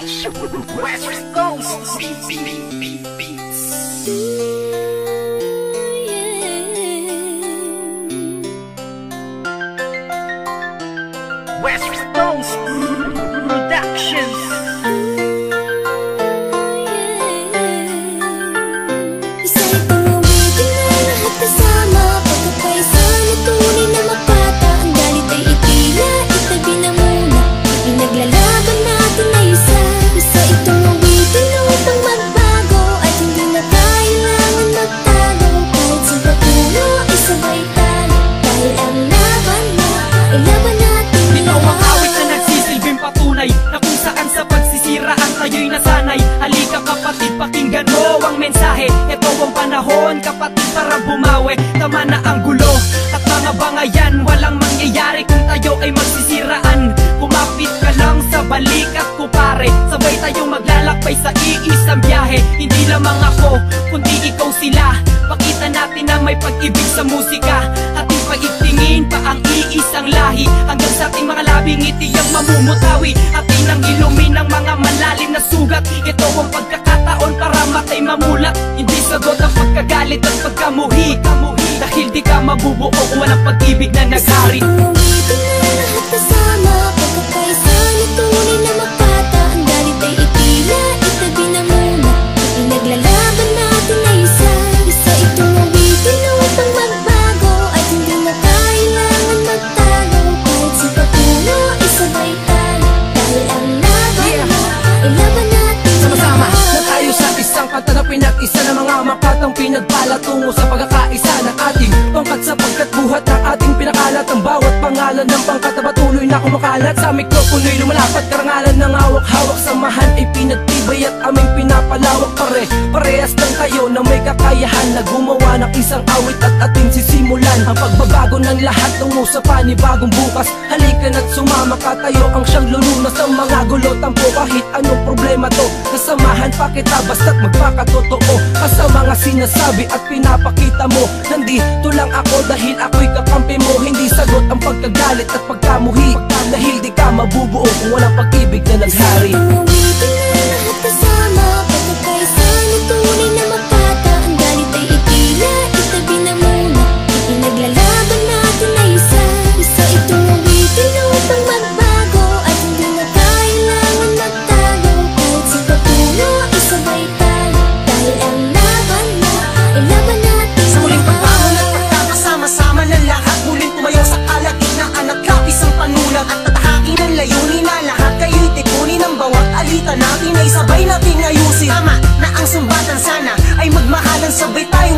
West Coast. Beep, beep, beep, beep, beep. Kapatid para bumawi. Tama na ang gulo at mga bangayan. Walang mangyayari kung tayo ay magsisiraan. Kumapit ka lang sa balikat ko pare Sabay tayong maglalakbay sa iisang biyahe. Hindi lamang ako, kundi ikaw sila. Pakita natin na may pag-ibig sa musika. Ating paigtingin pa ang iisang lahi. Hanggang sa ating mga labing ngiti ang mamumutawi. Atin ang ilumin ng mga malalim na sugat. Ito ang pagkakataon para matay mamulat Hindi sagot ang pagkagalit at pagkamuhi. Dahil di ka mabubuo walang pag-ibig na naghari makatang pinagpala tungo sa pagkakaisa sapagkat buhat ng ating pinakalat ang bawat pangalan ng pangkat na patuloy na kumakalat. Sa mikropono'y lumalapat karangalan ng hawak-hawak samahan ay pinagtibay at aming pinapalawak. Pare parehas lang tayo na may kakayahan na gumawa ng isang awit at ating sisimulan. Ang pagbabago ng lahat tungo sa panibagong bukas. Halika na't sumama ka tayo ang siyang lulunas sa mga gulo. Tampo kahit anong problema to Kasamahan pa kita basta't magpakatotoo. Ka sa mga sinasabi at pinapakita mo Nandito lang ako dahil ako'y kakampi mo Hindi sagot ang pagkagalit at pagkamuhi. Dahil di ka mabubuo kung walang pag-ibig na naghari Tumawitin na natin ay sabay nating ayusin. Tama na ang sumbatan sana ay magmahalan sabay tayo